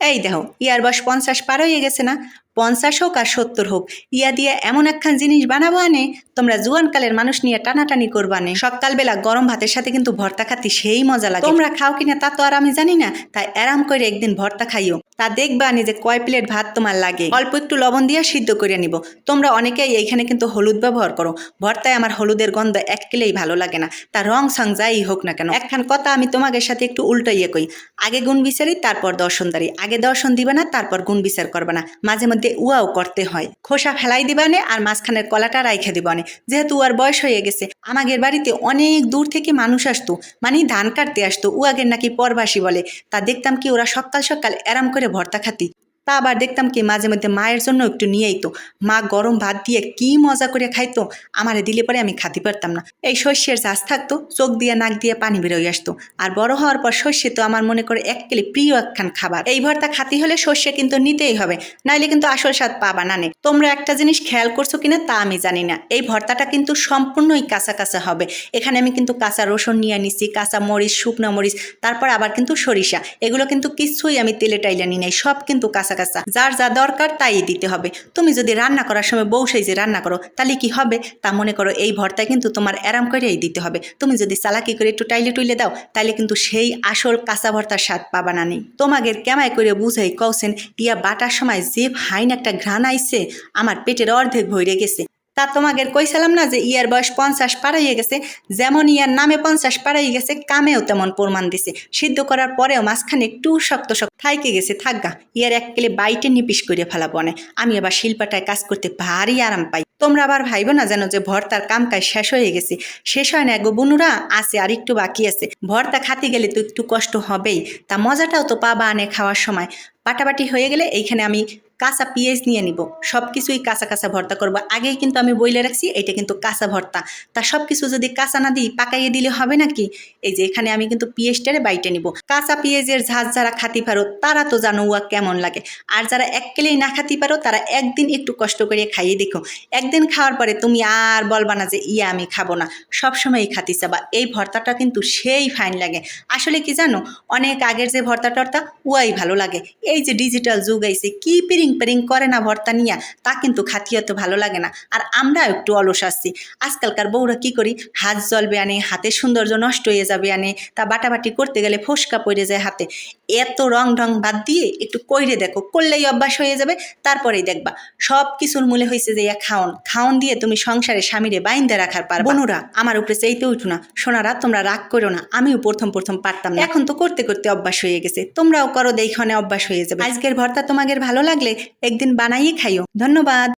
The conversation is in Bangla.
এই দেখো, ইয়ার বয়স পঞ্চাশ পার হয়ে গেছে না? পঞ্চাশ হোক আর সত্তর হোক, ইয়া দিয়ে এমন একখান জিনিস বানাবো আনে, তোমরা জুয়ানকালের মানুষ নিয়ে টানাটানি করবানে সকালবেলা গরম ভাতের সাথে কিন্তু ভর্তা খাতি সেই মজা লাগে। তোমরা খাও কিনা তা তো আর আমি জানি না, তাই আরাম করে একদিন ভর্তা খাইও। তা দেখবা নি যে কয় প্লেট ভাত তোমার লাগে। অল্প একটু লবণ দিয়ে সিদ্ধ করে নিব। তোমরা অনেকেই এইখানে কিন্তু হলুদ ব্যবহার করো। ভর্তায় আমার হলুদের গন্ধ এক কিলেই ভালো লাগে না। তা রং সং যাই হোক না কেন, একখান কথা আমি তোমাদের সাথে একটু উল্টো ইয়ে কই। আগে গুণ বিচারি, তারপর দর্শনদারি আগে দর্শন দিবা না, তারপর গুণ বিচার করবে না। মাঝে মধ্যে উয়াও করতে হয়। খোসা ফেলাই দিবানে আর মাঝখানের কলাটা রাইখে দিবানে যেহেতু উয়ার বয়স হয়ে গেছে, আমাদের বাড়িতে অনেক দূর থেকে মানুষ আসতো। মানে ধান কাটতে আসতো উয়াগের নাকি পরবাসী বলে। তা দেখতাম কি ওরা সকাল সকাল এরাম করে ভর্তা খাতি। তা আবার দেখতাম কি, মাঝে মধ্যে মায়ের জন্য একটু নিয়ে তো মা গরম ভাত দিয়ে কি মজা করে খাইতো, আমারে দিলে পরে আমি খাতে পারতাম না। এই শস্যের চাষ থাকতো, চোখ দিয়ে নাক দিয়ে পানি বেরোয় আসতো। আর বড় হওয়ার পর শস্যে তো আমার মনে করে এক কেলে প্রিয় একখান খাবার। এই ভর্তা খাতি হলে শস্যে কিন্তু নিতেই হবে, নাইলে কিন্তু আসল স্বাদ পাবা না নে। তোমরা একটা জিনিস খেয়াল করছ কিনা তা আমি জানি না। এই ভর্তাটা কিন্তু সম্পূর্ণই কাঁচা কাঁচা হবে। এখানে আমি কিন্তু কাঁচা রসুন নিয়ে নিছি কাঁচা মরিচ, শুকনো মরিচ, তারপর আবার কিন্তু সরিষা। এগুলো কিন্তু কিছুই আমি তেলে টাইলে নি নাই, সব কিন্তু কাঁচা কাঁচা। যার যা দরকার তাই দিতে হবে। তুমি যদি রান্না করার সময় বউ যে রান্না করো, তাহলে কি হবে? তা মনে করো এই ভর্তা কিন্তু তোমার আরাম করেই দিতে হবে। তুমি যদি চালাকি করে একটু টাইলে টুইলে দাও তাহলে কিন্তু সেই আসল কাঁচা ভর্তার স্বাদ পাবা না নেই তোমাদের কেমায় করে বুঝাই কৌছেন ইয়া বাটার সময় যে ফাইন একটা ঘ্রাণ আইছে, আমার পেটের অর্ধেক ভরে গেছে। তা তোমাদের কইছিলাম না যে ইয়ার বয়স পঞ্চাশ পাড়াইয়ে গেছে, যেমন ইয়ার নামে পঞ্চাশ পাড়াই গেছে, কামেও তেমন প্রমাণ দিছে। সিদ্ধ করার পরেও মাঝখানে একটু শক্ত শক্ত থাইকে গেছে, থাকগা, ইয়ার এক কেলে বাইটে নিপিস করে ফেলা বনে আমি আবার শিল্পাটায় কাজ করতে ভারী আরাম পাই। তোমরা আবার ভাইবো না যেন যে ভর্তার কাম কাজ শেষ হয়ে গেছে। শেষ হয় না গো বুনুরা, আছে আর একটু বাকি আছে। ভর্তা খাতে গেলে তো একটু কষ্ট হবেই। তা মজাটাও তো পাবা আনে খাওয়ার সময়। পাটাপাটি হয়ে গেলে এইখানে আমি কাঁচা পেঁয়াজ নিয়ে নিব। সব কিছুই কাঁচা কাঁচা ভর্তা করব। আগেই কিন্তু আমি বইলে রাখছি এটা কিন্তু কাঁচা ভর্তা। তা সব কিছু যদি কাঁচা না দিই, পাকাইয়ে দিলে হবে নাকি? এই যে এখানে আমি কিন্তু পেঁয়াজটারে বাইটে নিব। কাঁচা পেঁয়াজের ঝাঁজ যারা খাতি পারো, তারা তো জানো উয়া কেমন লাগে। আর যারা এককেলেই না খাতি পারো, তারা একদিন একটু কষ্ট করে খাইয়ে দেখো। একদিন খাওয়ার পরে তুমি আর বলবা না যে, ইয়া, আমি খাব না। সবসময়ই খাতি চাবা। এই ভর্তাটা কিন্তু সেই ফাইন লাগে। আসলে কি জানো? অনেক আগের যে ভর্তা টর্তা, উয়াই ভালো লাগে। এই যে ডিজিটাল যুগ আইছে, কি পিরিং পেরিং করে না ভর্তা নিয়া? তা কিন্তু খাতিয়ে তো ভালো লাগে না। আর আমরা একটু অলস আসছি আজকালকার বউরা কি করি? হাত জ্বলবে আনে, হাতের সৌন্দর্য নষ্ট হয়ে যাবে আনে, তা বাটাবাটি করতে গেলে ফোসকা পড়ে যায় হাতে। এত রং ঢং বাদ দিয়ে একটু কইরে দেখো, করলেই অভ্যাস হয়ে যাবে, তারপরেই দেখবা। সব কিছুর মূলে হয়েছে যে ইয়া খাওন। খাওন দিয়ে তুমি সংসারে স্বামীরে বাইন্দে রাখার পার বনুরা, আমার উপরে চাইতে উঠো না। সোনারা, তোমরা রাগ করো না। আমিও প্রথম প্রথম পারতাম না। এখন তো করতে করতে অভ্যাস হয়ে গেছে। তোমরাও করো দেখনে অভ্যাস হয়ে যাবে আজকের ভর্তা তোমাদের ভালো লাগলে একদিন বানাইয়ে খাইও। ধন্যবাদ।